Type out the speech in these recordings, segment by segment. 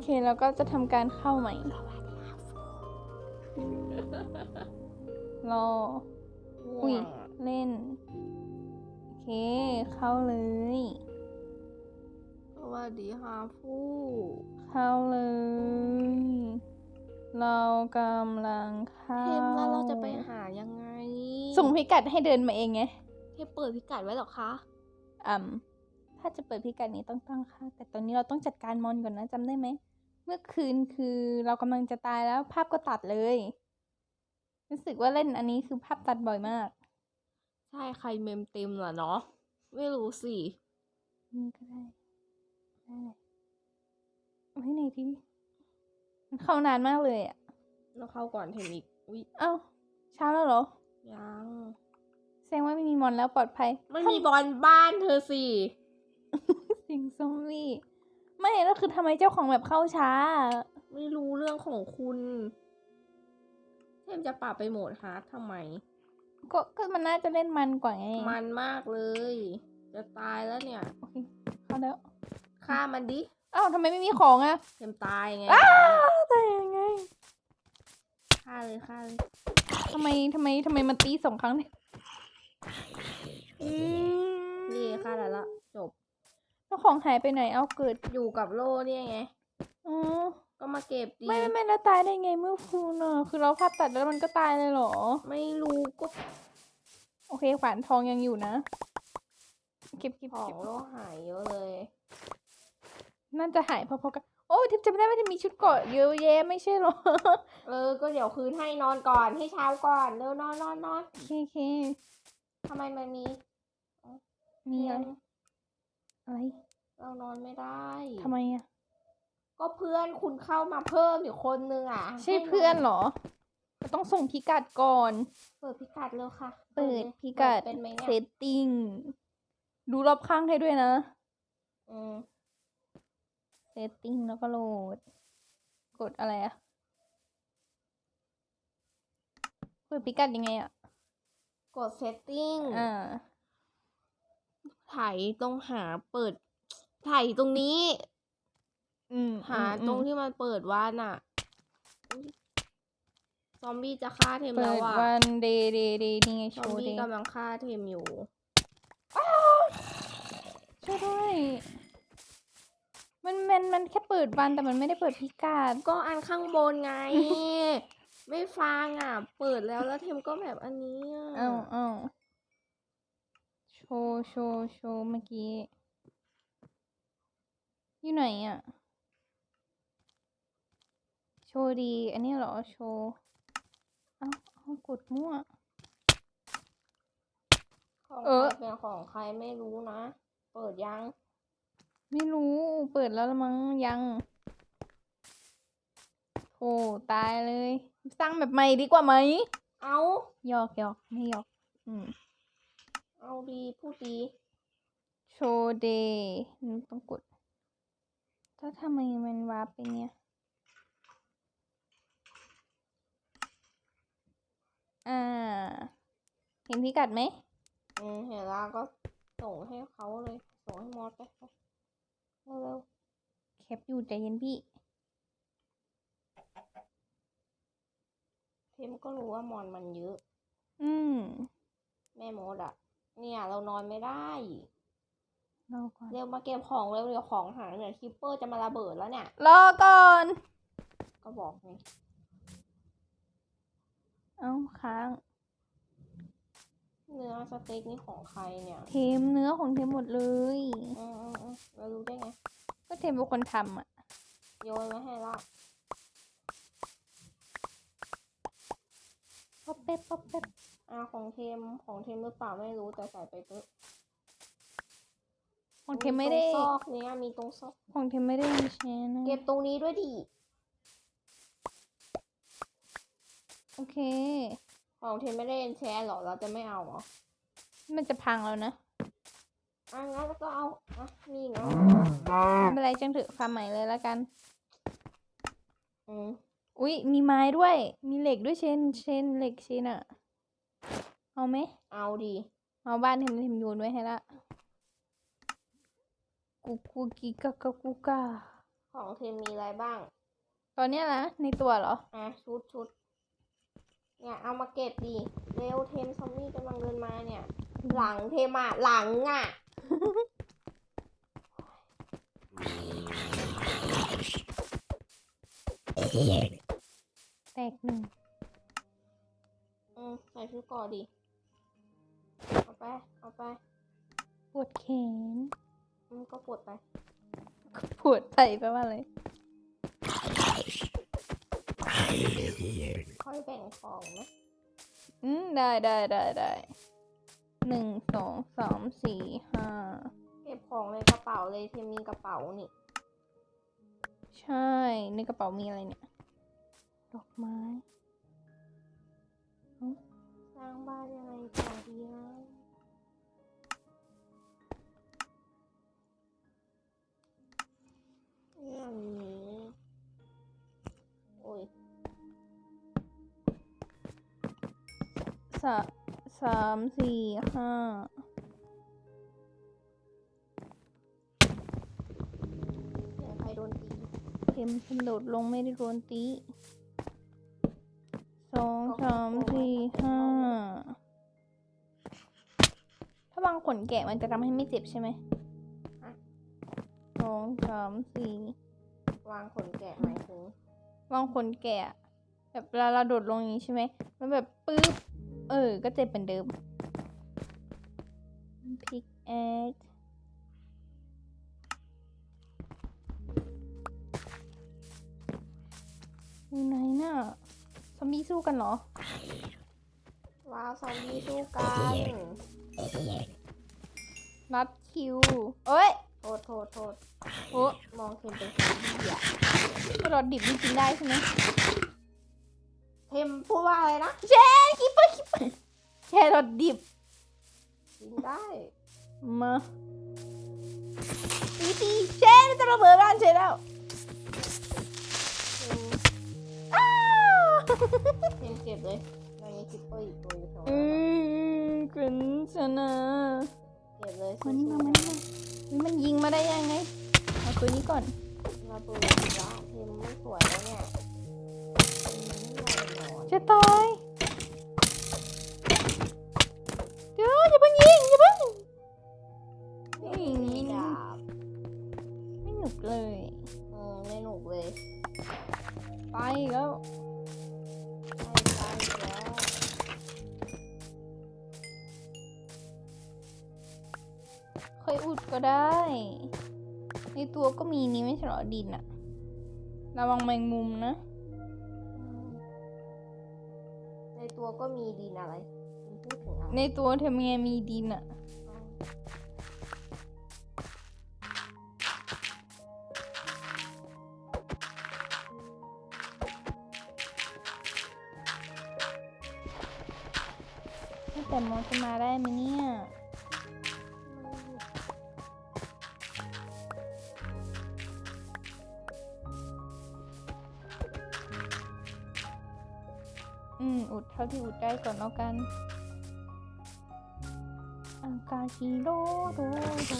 เค แล้วก็จะทำการเข้าใหม่ รอ อุ้ย เล่น โอเค เข้าเลย สวัสดีค่ะผู้ เข้าเลย เรากำลังเข้า เทมแล้วเราจะไปหายังไง ส่งพิกัดให้เดินมาเองไง เทมเปิดพิกัดไว้เหรอคะ อืม ถ้าจะเปิดพิกัดนี้ต้องตั้งค่า แต่ตอนนี้เราต้องจัดการมอนก่อนนะจำได้ไหม เมื่อคืนคือเรากำลังจะตายแล้วภาพก็ตัดเลย รู้สึกว่าเล่นอันนี้คือภาพตัดบ่อยมาก ใช่ใครเมมเต็มเหรอเนาะไม่รู้สินี่ก็ได้ได้ไว้ไหนดีมันเข้านานมากเลยอะแล้วเข้าก่อนเทมอีกอุ้ยเอ้าเช้าแล้วเหรอยังแสดงว่าไม่มีมอนแล้วปลอดภัย ไม่มีบอลบ้านเธอสิ สิงซอมบี้ไม่แล้วคือทำไมเจ้าของแบบเข้าช้า ไม่รู้เรื่องของคุณเทมจะปรับไปโหมดฮาร์ดทำไม ก็ก็มันน่าจะเล่นมันกว่าไงมันมากเลย จะตายแล้วเนี่ยโอเคเข้าแล้วฆ่ามันดิอ้าวทำไมไม่มีของอะเทมตายไงอ้าวแต่ยังไงฆ่าเลยฆ่าเลยทำไมทำไมทำไมมันตีสองครั้งเนี่ยอืมนี่ฆ่าแล้วละจบ แล้วของหายไปไหนเอาเกิด อยู่กับโล่เนี่ยไง อ๋อ ก็มาเก็บดี ไม่ไม่ไม่แล้วตายได้ไงเมื่อคืนอะคือเราภาพตัดแล้วมันก็ตายเลยเหรอ ไม่รู้ก็โอเคขวานทองยังอยู่นะ เก็บเก็บของเก็บโล่หายเยอะเลย น่าจะหายพอๆกัน โอ้ยทิพย์จำไม่ได้ว่าจะมีชุดเกราะเยอะแยะไม่ใช่เหรอ เออ ก็เดี๋ยวคืนให้นอนก่อนให้เช้าก่อนเร็วนอนนอนนอนโอเคโอเคทำไมมันมีมีอะไร เตียง อะไรเรานอนไม่ได้ทำไมอะ ก็เพื่อนคุณเข้ามาเพิ่มอีกคนนึงอะใช่ให้เพื่อนเหรอต้องส่งพิกัดก่อน เปิดพิกัดเร็วค่ะ เปิดลยพิกัดเปิเป็นไหมเซเนี่ยตติ้งดูรอบข้างให้ด้วยนะ อืมเซตติ้งแล้วก็โหลด กดอะไรอะเปิดพิกัดยังไงอะกดเซตติ้งอ่า ถ่ายตรงหาเปิด ถ่ายตรงนี้ อืมหาอืมตรงที่มันเปิดว่าน่ะอุ๊ยซอมบี้จะฆ่าเทมเปิแล้วดอะ วันเดย์เดย์เดย์นี่ไงซโชอมว์เดบี้ย์กำลังฆ่าเทมอยู่ ช่วยด้วย มันมันมันแค่เปิดวันแต่มันไม่ได้เปิดพิกัดก็อันข้างบนไง ไม่ฟังอะ เปิดแล้วแล้วเทมก็แบบอันนี้อะเอ้าเอ้าโช ว์โชว์โชว์เมื่อกี้ อยู่ไหนอะโชว์ดี อันนี้เหรอ โชว์ เอ้าเอากดมั่ว ของเออ ใครเป็นของใครไม่รู้นะ เปิดยัง ไม่รู้ เปิดแล้วละมั้งยังโธ่ตายเลย สร้างแบบใหม่ดีกว่าไหม เอา หยอกหยอกไม่หยอก อืม เอาดี พูดดี โชว์เดย์ต้องกด ถ้าทำไมมันวาร์ปไปเนี่ย อ่า เห็นพิกัดไหมอืมเห็นแล้วก็ส่งให้เขาเลย ส่งให้มอสไปไปเร็วแคปอยู่ใจเย็นพี่ๆเทมก็รู้ว่ามอนมันเยอะ อืม แม่มดอะ เนี่ย เรานอนไม่ได้รอก่อนเร็วมาเก็บของเร็วเดี๋ยวของหายเนี่ยคิปเปอร์จะมาระเบิดแล้วเนี่ย รอก่อน ก็บอกไงเอ้าค้างเนื้อสเต็กนี่ของใครเนี่ยเทมเนื้อของเทมหมดเลย อืมอืมอืมเรารู้ได้ไงก็เทมเป็นคนทำอะ โยนไว้ให้ละป๊อปเป๊ปป๊อปเป๊ป อ่าของเทมของเทมหรือเปล่าไม่รู้แต่ใส่ไปเถอะของเทมไม่ได้ตรงซอกเนี้ยมีตรงซอก ของเทมไม่ได้มีแชร์นะเก็บตรงนี้ด้วยดิ โอเค ของเทมไม่ได้เอ็นแชร์หรอเราจะไม่เอาเหรอ มันจะพังแล้วนะอะงั้นก็เอาอะนี่เนาะไม่เป็นไรจังเถอะฟาร์มใหม่เลยแล้วกัน อืม อุ๊ยมีไม้ด้วย มีเหล็กด้วยเชน เชนเหล็กเชนอะ เอาไหม เอาดีเอาบ้านเทมเทมโยนไว้ให้ละกูกูกีกากากูกาของเทมมีอะไรบ้าง ตอนเนี้ยนะในตัวเหรอ อะชุดชุดเนี่ยเอามาเก็บดิเร็วเทมซอมบี้กำลังเดินมาเนี่ย หลังเทมอะหลังอะแตกหนึ่งอืมใส่ชุดเก่อดิ เอาไป เอาไป ปวดแขนอืมก็ปวดไป ปวดใจแปลว่าอะไร ค่อยแบ่งของนะ อืมได้ได้ได้ได้หนึ่งสองสามสี่ห้าเก็บของในกระเป๋าเลยเทมมีกระเป๋านี่ ใช่ ในกระเป๋ามีอะไรเนี่ย ดอกไม้ส ร้างบ้านยังไงต่อดีนะอย่างนี้ โอ้ยสะสามสี่ห้าเสียงใครโดนตีเข็มฉันโดดลงไม่ได้โดนตีสองสามสี่ห้า ขนแกะมันจะทำให้ไม่เจ็บใช่ไหมสองสามสี่วางขนแกะหมายถึงวางขนแกะอะแบบเวลาเราโดดลงอย่างนี้ใช่ไหมมันแบบปึ๊บ เออ ก็เจ็บเหมือนเดิมพิกแอดอยู่ไหนน่ะซอมบี้สู้กันเหรอ ว้าว ซอมบี้สู้กัน รับคิวเอ้ยโทษโทษโทษโอ้มองเทมเป็นซอมบี้อะกระโดดดิบนี่กินได้ใช่ไหมเทมพูดว่าอะไรนะแชร์คิปเปอร์คิปเปอร์แชร์รดดิบกินได้มาตีตีแชร์จะระเบิดบ้านเชร์แล้วเทมอ้าวเทมเก็บเลยในนี้คิปเปอร์อีกตัวอยู่ตรงอืนั้นอะมคุณชนะ เก็บเลยมานี่มามานี่มาเฮ้ยมันยิงมาได้ยังไงเอาตัวนี้ก่อนระเบิดละเทมไม่สวยแล้วเนี่ยอืมไม่ไหวนอนจะตาย อุดก็ได้ ในตัวก็มีนี่ไม่ใช่เหรอดินอะระวังแมงมุมนะอืมในตัวก็มีดินอะไรคุณพูดถึงอะไรในตัวเธอมีมีดินอะ อืม อุดเท่าที่อุดได้ก่อนแล้วกันอากาชิโดโดโด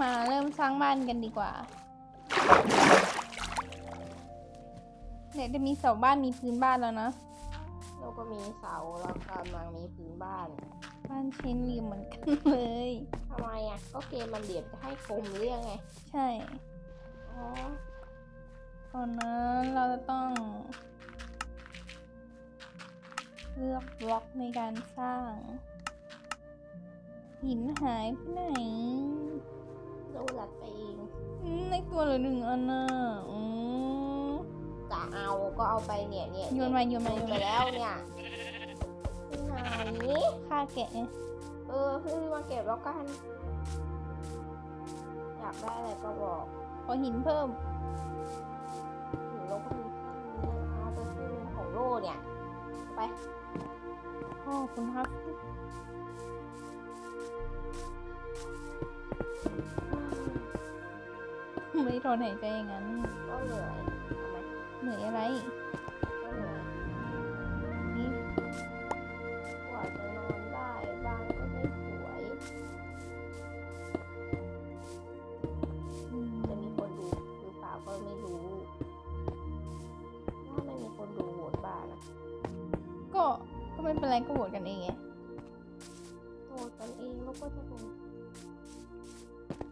มาเริ่มสร้างบ้านกันดีกว่าเนี่ยจะมีเสาบ้านมีพื้นบ้านแล้วนะ เราก็มีเสาแล้วกำลังมีพื้นบ้าน บ้านเชนรีเหมือนกันเลย ทำไมอะ ก็เกมมันเหลี่ยมจะให้กลมหรือยังไง ใช่อ๋อตอนนั้นเราจะต้อง เลือกบล็อกในการสร้าง หินหายไปไหนดูหลัดไปเองอืมในตัวเหลือหนึ่งอันน่ะอืมจะเอาก็เอาไปเนี่ยเนี่ยโยนมาโยนมาโยโยนนไปมา แล้วเนี่ยที่ ไหนฆ่าแกะไงเออเพิ่งมาเก็บแล้วกัน อยากได้อะไรก็บอก ขอหินเพิ่มถึงเราก็มีแค่นี้เอาไปซื้อของโลเนี่ย ไปขอบคุณครับไม่ทนหายใจอย่างนั้น ก็เหนื่อยทำไมเหนื่อยอะไร ก็โหวตกันเองไงโหวตกันเองแล้วก็จะโหวต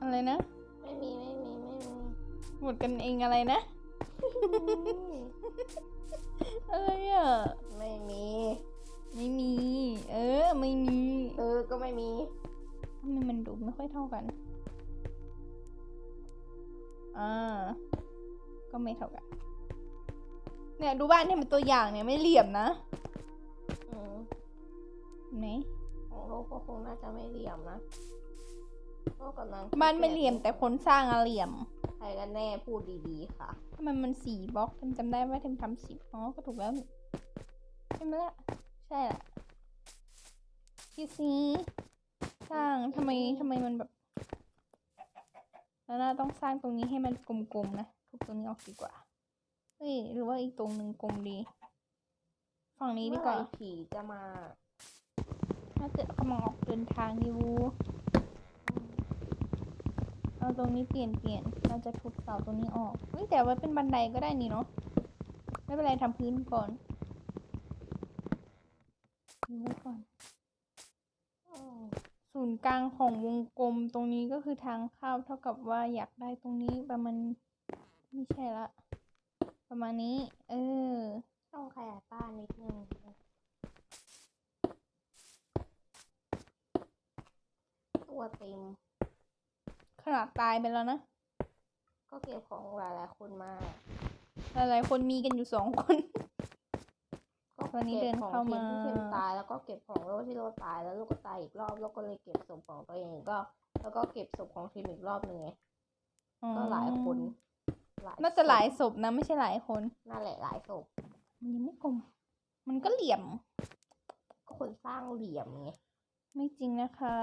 อะไรนะ ไม่มีไม่มีไม่มีโหวตกันเองอะไรนะอืมอะไรอะ ไม่มี ไม่มี เออ ไม่มี เออ ก็ไม่มีทำไมมันดูไม่ค่อยเท่ากัน อ่า ก็ไม่เท่ากัน เนี่ยดูบ้านที่เป็นตัวอย่างเนี่ยไม่เหลี่ยมนะอืมเห็น ไหมของโลกก็คงน่าจะไม่เหลี่ยมนะก็กำลังบ้านไม่เหลี่ยมแต่คนสร้างอะเหลี่ยม ใครกันแน่พูดดีๆค่ะทำไมมันสี่บล็อกเทมจำได้ว่าเทมทำสิบอ๋อก็ถูกแล้วนี่ใช่ไหมล่ะ ใช่ละพี่ซีสร้างทำไมทำไมมันแบบแล้วน่าต้องสร้างตรงนี้ให้มันกลมๆนะทุบตรงนี้ออกดีกว่าเฮ้ยหรือว่าอีกตรงหนึ่งกลมดี ฝั่งนี้ดีกว่าเมื่อไหร่ผีจะมา น่าจะกำลังออกเดินทางอยู่เอาตรงนี้เปลี่ยนเปลี่ยน เราจะทุบเสาตรงนี้ออกเฮ้ยแต่ว่าเป็นบันไดก็ได้นี่เนาะ ไม่เป็นไรทำพื้นก่อนดูไว้ก่อนศูนย์กลางของวงกลมตรงนี้ก็คือทางเข้าเท่ากับว่าอยากได้ตรงนี้ประมาณไม่ใช่ละ ประมาณนี้ เออ ต้องขยายบ้านนิดนึง ตัวเต็ม ขนาดตายไปแล้วนะ ก็เก็บของหลายๆคนมา หลายๆคนมีกันอยู่สองคน ก็วันนี้ก็บเดินของเข้าทีมาที่เทมตายแล้วก็เก็บของโลกที่โลตายแล้วโลกก็ตายอีกรอบแล้วก็เลยเก็บศพของตัวเองก็ แล้วก็เก็บศพของทีมอีกรอบหนึ่งไงก็หลายคนหลายน่าจะหลายศพศพนะไม่ใช่หลายคนนั่นแหละหลายศพมันยังไม่กลม มันก็เหลี่ยม ก็คนสร้างเหลี่ยมไงไม่จริงนะคะ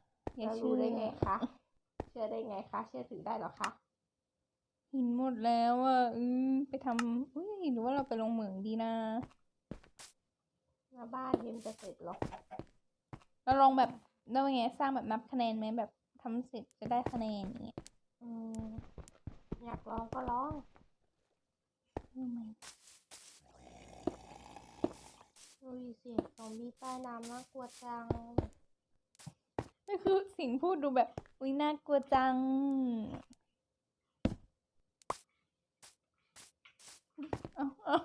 อย่า แล้วเชื่รู้อได้ไงคะเชื่อได้ไงคะเชื่อถือได้เหรอคะหินหมดแล้วอะอืมไปทำอุ้ยหรือว่าเราไปลงเหมืองดีนะหน้าบ้านทีมจะเสร็จหรอเราลองแบบได้ไงสร้างแบบนับคะแนนไหมแบบทำเสร็จจะได้คะแนนอย่างเงี้ยอืมอยากลองก็ลองทำไมดูดิสิซอมบี้ใต้น้ำน่ากลัวจังก็ คือสิ่งพูดดูแบบ อุ้ยน่ากลัวจัง เอาเอา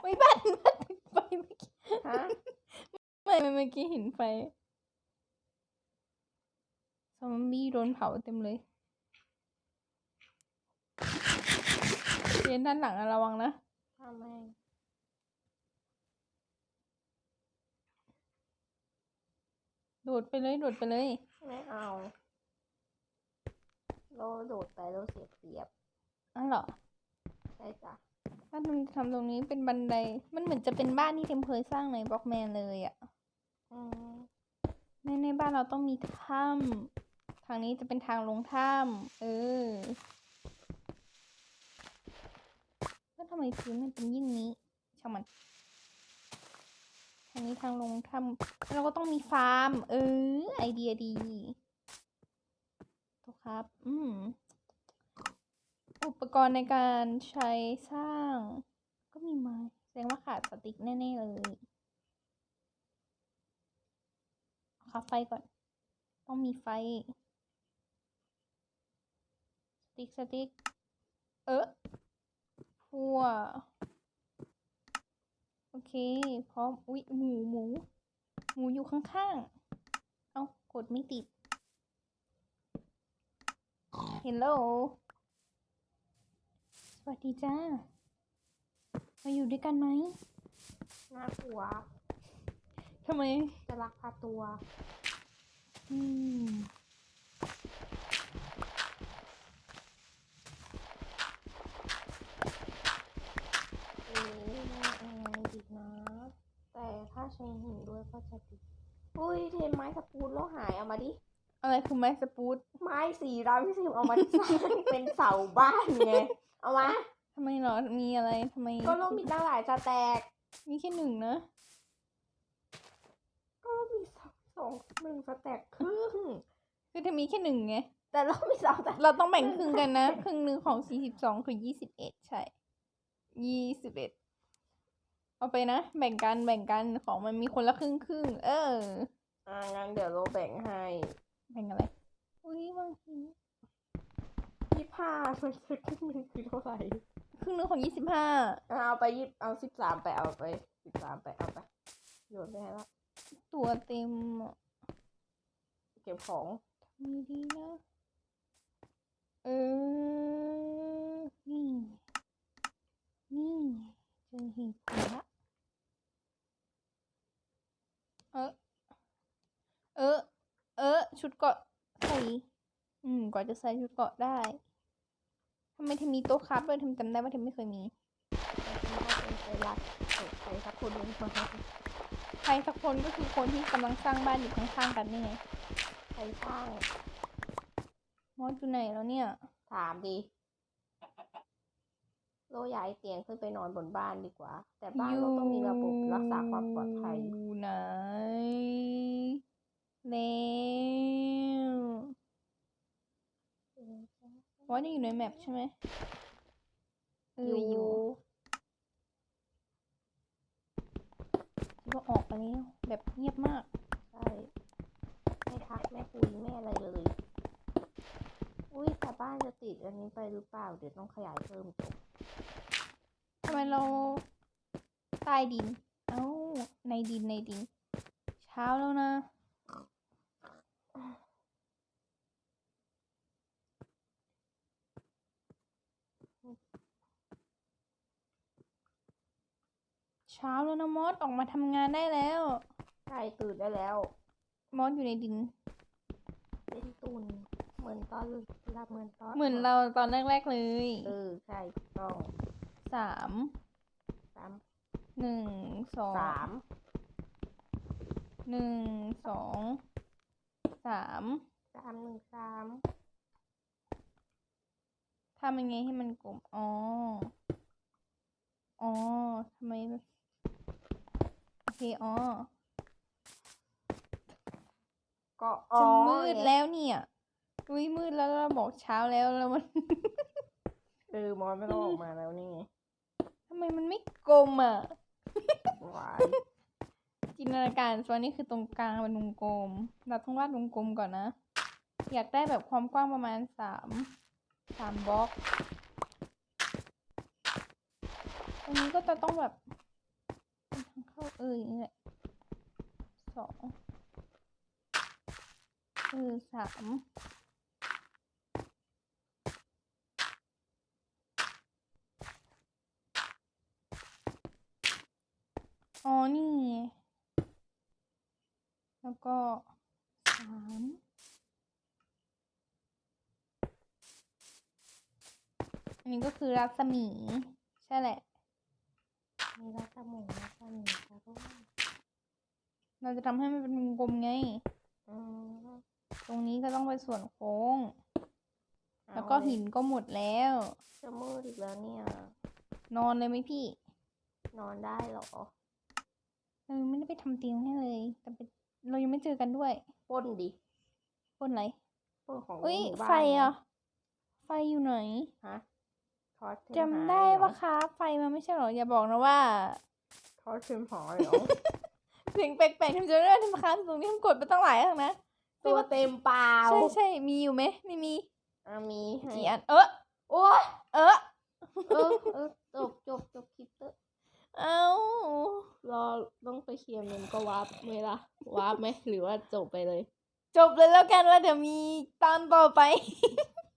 ไม่บันบันไฟเมื่อกี้ฮะ ไม่ไม่เมื่อกี้เห็นไฟ ซอมบี้โดนเผาเต็มเลยเรียนด้านหลังอะระวังนะ ทำไม โดดไปเลยโดดไปเลย ไม่เอาโลโดดไปโลเสียเปรียบอ้าวเหรอใช่จ้ะถ้าทำทำตรงนี้เป็นบันได มันเหมือนจะเป็นบ้านที่เทมเคยสร้างในบล็อกแมนเลยอะอืมในในบ้านเราต้องมีถ้ำทางนี้จะเป็นทางลงถ้ำเออแล้วทำไมพื้นมันเป็นยิ่งนี้ช่างมัน ทางนี้ทางลงถ้ำเราก็ต้องมีฟาร์ม เออ ไอเดียดีถูกครับ อืม อุปกรณ์ในการใช้สร้าง ก็มีไม้แสดงว่าขาดสติ๊กแน่ ๆ เลยเอาค่าไฟก่อน ต้องมีไฟ สติ๊กสติ๊ก เออพัว โอเค พร้อม อุ๊ย หมูหมู หมูอยู่ข้างๆ เอากดไม่ติด เฮลโลสวัสดีจ้า มาอยู่ด้วยกันไหมน่ากลัวทำไม จะลักพาตัว อืม เอ๊ะอะไรดีนะ แต่ถ้าใช้หินด้วยก็จะดีอุ้ยเทมไม้สปูนแล้วหายเอามาดิ อะไรคือไม้สปูตไม้สีดำที่สิเอามาสร้างเป็นเสาบ้านไง เอามา ทำไมเหรอ มีอะไรทำไม ก็โลกมีตั้งหลายสแต็กมีแค่หนึ่งนะ ก็มีสองสองหนึ่งสแต็กครึ่ง คือถ้ามีแค่หนึ่งไง แต่เรามีสองสแต็กเราต้องแบ่งครึ่งกันนะ ครึ่งหนึ่งของสี่สิบสองคือยี่สิบเอ็ดใช่ยี่สิบเอ็ดโอ เอาไปนะ แบ่งกันแบ่งกันของมันมีคนละครึ่งครึ่งๆเออ อ่างั้นเดี๋ยวเราแบ่งให้แบ่งอะไรอุ้ยบางทียี่ห้ามันจะขึ้นเป็นคือเท่าไหร่ครึ่งนึงของยี่สิบห้าอะเอาไปยี่เอาสิบสามไปเอาไปสิบสามไปเอาไปโยนไปให้ละตัวเต็มอะเก็บของมีดีนะเออนี่นี่ เจอหีบละเออ เออ เออ ชุดเกราะใส่ อืมกว่าจะใส่ชุดเกราะได้ทำไมเธอมีโต๊ะครับด้วยเธอจำได้ว่าเธอไม่เคยมีไปรัดใครสักคนหนึงมาใครสักคนก็คือคนที่กำลังสร้างบ้านอยู่ข้างๆกันนี่ไงใครสร้างมอสอยู่ไหนแล้วเนี่ย ถามดิ โลย้ายเตียงขึ้นไปนอนบนบ้านดีกว่า แต่บ้านเราต้องมีระบบรักษาความปลอดภัยอยู่ไหนแล้วว่านี่อยู่ในแมปใช่ไหมเอออยู่อยู่คิดว่าออกไปแล้วแบบเงียบมากใช่ไม่ทักไม่คุยไม่อะไรเลย อุ้ยแต่บ้านจะติดอันนี้ไปหรือเปล่า เดี๋ยวต้องขยายเพิ่มจบทำ ไมเราใต้ดิน เอ้า ในดินในดิน เช้าแล้วนะ เช้าแล้วนะมอสออกมาทำงานได้แล้วใช่ตื่นได้แล้ว มอสอยู่ในดิน เป็นตุนเหมือนตอนรับเหมือนตอนเหมือนเราตอนแรกๆเลย เออ ใช่ถูกต้อง สามสามหนึ่งสองสามหนึ่งสองสามสามหนึ่งสามทำยังไงให้มันกลมอ๋ออ๋อทำไมมันโอเคอ๋อก็อ๋อจะมืดไงแล้วเนี่ยอุ้ยมืดแล้วเราบอกเช้าแล้วแล้วมัน เออมอนไม่ต้องออกมาแล้วนี่ไงทำไมมันไม่กลมอะหวายจินตนาการส่วนนี้คือตรงกลางเป็นวงกลมเราต้องวาดวงกลมก่อนนะ อยากได้แบบความกว้างประมาณสามสามบล็อกอันนี้ก็จะต้องแบบเป็นทางเข้าเอออย่างนี้แหละสองเออสาม อ๋อนี่ไงแล้วก็สามอันนี้ก็คือรัศมี ใช่แหละมีรัศมีรัศมีค่ะทุกคนเราจะทำให้มันเป็นวงกลมไง อืมตรงนี้ก็ต้องเป็นส่วนโค้งเอาแล้วก็หินก็หมดแล้ว จะมืดอีกแล้วเนี่ย นอนเลยไหมพี่ นอนได้เหรอ เออไม่ได้ไปทำเตียงให้เลย แต่เป็นเรายังไม่เจอกันด้วยปล้นดิบนไหนปล้นของอุ้ยหมู่บ้านไฟงอะไฟอยู่ไหนฮะทอดเทมจำได้หายเหรอว่าครับไฟมันไม่ใช่หรออย่าบอกนะว่า ทอดเทมหอยเหรอ เสียงแปลกๆทำจะได้ทำค้างตรงนี้ทำกดไปตั้งหลายครั้งนะตัวเต็มเปล่าใช่ใช่มีอยู่ไหมไม่มีอะมีให้กี่อันเออโอ้ยเออ เออเออจบจบจบคลิปเตอร์ เอ้ารอต้องไปเคลียร์เงินก็วาร์ปไหมล่ะวาร์ปไหมหรือว่าจบไปเลย จบเลยแล้วกันว่าเดี๋ยวมีตอนต่อไป